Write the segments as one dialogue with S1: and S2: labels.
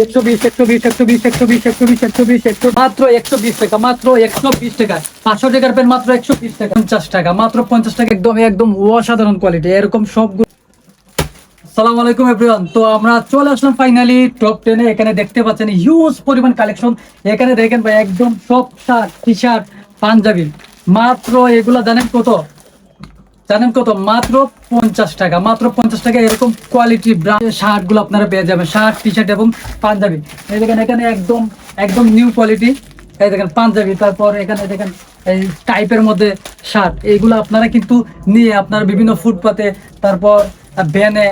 S1: একশো বিশ বিশ, একশো বিশ বিশ মাত্র একশো বিশ টাকা, মাত্র একশো বিশ টাকা। পাঁচশো মাত্র একশো বিশ টাকা। পঞ্চাশ টাকা, মাত্র পঞ্চাশ টাকা, একদম একদম অসাধারণ কোয়ালিটি এরকম সালাম আলাইকুম তো আমরা চলে আসলাম ফাইনালি টপ টেনে এখানে দেখতে পাচ্ছেন হিউজ পরিমাণ কালেকশন এখানে দেখেন ভাই, একদম সব শার্ট টি শার্ট পাঞ্জাবি। মাত্র এগুলা জানেন কত? জানেন কত? মাত্র পঞ্চাশ টাকা, মাত্র পঞ্চাশ টাকা এরকম কোয়ালিটি ব্র্যান্ড শার্টগুলো আপনারা পেয়ে যাবেন। শার্ট টি শার্ট এবং পাঞ্জাবি। এই দেখেন, এখানে একদম একদম নিউ কোয়ালিটি এই দেখেন, পাঞ্জাবি, তারপর এখানে দেখেন, এই টাইপের মধ্যে শার্ট এইগুলো আপনারা কিন্তু নিয়ে আপনার বিভিন্ন ফুটপাতে, তারপর ভ্যানে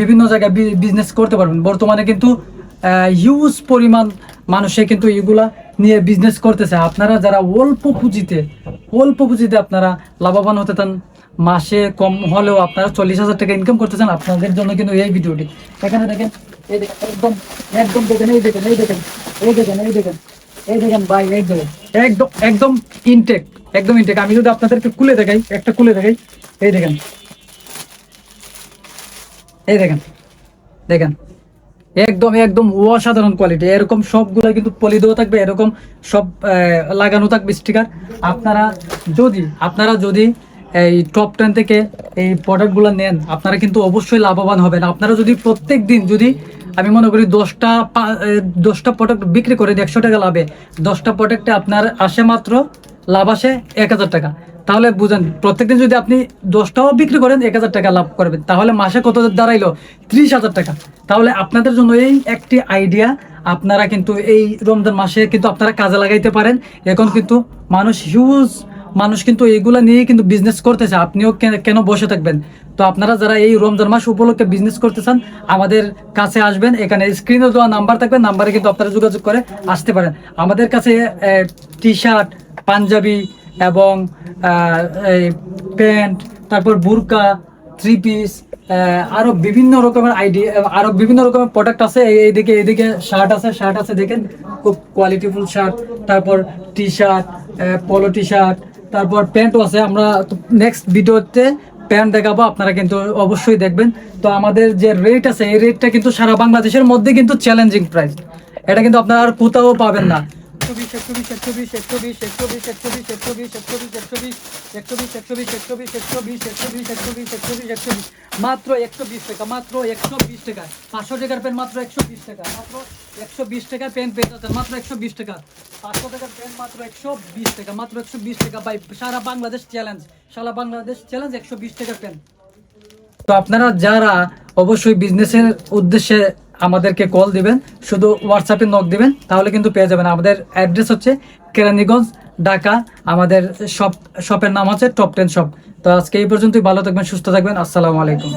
S1: বিভিন্ন জায়গায় বিজনেস করতে পারবেন। বর্তমানে কিন্তু হিউজ পরিমাণ মানুষে কিন্তু এগুলা নিয়ে বিজনেস করতেছে। আপনারা যারা অল্প পুঁজিতে অল্প পুঁজিতে আপনারা লাভবান হতে চান মাসে কম হলেও আপনারা চল্লিশ হাজার টাকা ইনকাম করতে চান আপনাদের জন্য কিন্তু এই ভিডিওটি। এখানে দেখেন, এই একদম একদম দেখেন, এই দেখেন এই দেখেন এই দেখেন এই দেখেন এই দেখেন, ভাই, এই দেখেন, একদম একদম ইনটেক একদম ইনটেক আমি যদি আপনাদেরকে খুলে দেখাই, একটা খুলে দেখাই, এই দেখেন এই দেখেন দেখেন, একদম একদম অসাধারণ কোয়ালিটি এরকম সবগুলো কিন্তু পলি দেওয়া থাকবে, এরকম সব লাগানো থাকবে স্টিকার আপনারা যদি আপনারা যদি এই টপ টেন থেকে এই প্রোডাক্টগুলো নেন, আপনারা কিন্তু অবশ্যই লাভবান হবেন। আপনারা যদি প্রত্যেক দিন যদি, আমি মনে করি দশটা দশটা প্রোডাক্ট বিক্রি করেন, একশো টাকা লাভে, দশটা প্রোডাক্টে আপনার আসে মাত্র, লাভ আসে এক হাজার টাকা। তাহলে বুঝেন, প্রত্যেকদিন যদি আপনি দশটাও বিক্রি করেন, এক হাজার টাকা লাভ করবেন। তাহলে মাসে কত দাঁড়াইলো? ত্রিশ হাজার টাকা। তাহলে আপনাদের জন্য এই একটি আইডিয়া আপনারা কিন্তু এই রমজান মাসে কিন্তু আপনারা কাজে লাগাইতে পারেন। এখন কিন্তু মানুষ হিউজ মানুষ কিন্তু এইগুলা নিয়ে কিন্তু বিজনেস করতেছে। আপনিও কেন- বসে থাকবেন? তো আপনারা যারা এই রমজান মাস উপলক্ষে বিজনেস করতে চান, আমাদের কাছে আসবেন। এখানে স্ক্রিনে দেওয়া নাম্বার থাকবে নাম্বারে কিন্তু আপনারা যোগাযোগ করে আসতে পারেন। আমাদের কাছে টি শার্ট পাঞ্জাবি এবং প্যান্ট, তারপর বুরকা থ্রি পিস আরও বিভিন্ন রকমের আইডি আরও বিভিন্ন রকমের প্রোডাক্ট আছে। এই- এইদিকে এইদিকে শার্ট আছে শার্ট আছে, দেখেন। খুব কোয়ালিটিফুল শার্ট তারপর টি শার্ট পলো টি শার্ট তারপর প্যান্টও আছে, আমরা নেক্সট ভিডিওতে প্যান্ট দেখাবো, আপনারা কিন্তু অবশ্যই দেখবেন। তো আমাদের যে রেট আছে, এই রেটটা কিন্তু সারা বাংলাদেশের মধ্যে কিন্তু চ্যালেঞ্জিং প্রাইস এটা কিন্তু আপনারা আর কোথাও পাবেন না। একশো বিশ একশো বিশ একশো বিশ একশো বিশ একশো বিশ একশো বিশ একশো বিশ একশো বিশ একশো মাত্র একশো বিশ টাকা মাত্র একশো বিশ টাকা পাঁচশো টাকার পেন মাত্র একশো বিশ টাকা মাত্র একশো বিশ টাকার পেন পেয়ে যাচ্ছেন মাত্র একশো বিশ টাকা পাঁচশো টাকার পেন মাত্র একশো বিশ টাকা মাত্র একশো বিশ টাকা বাই সারা বাংলাদেশ চ্যালেঞ্জ সারা বাংলাদেশ চ্যালেঞ্জ একশো বিশ টাকার পেন তো আপনারা যারা অবশ্যই বিজনেসের উদ্দেশ্যে আমাদেরকে কল দিবেন, শুধু হোয়াটসঅ্যাপে নক দিবেন, তাহলে কিন্তু পেয়ে যাবেন। আমাদের অ্যাড্রেস হচ্ছে কেরানীগঞ্জ, ঢাকা, আমাদের শপ শপের নাম হচ্ছে টপ টেন শপ তো আজকে এই পর্যন্তই, ভালো থাকবেন, সুস্থ থাকবেন, আসসালামু আলাইকুম।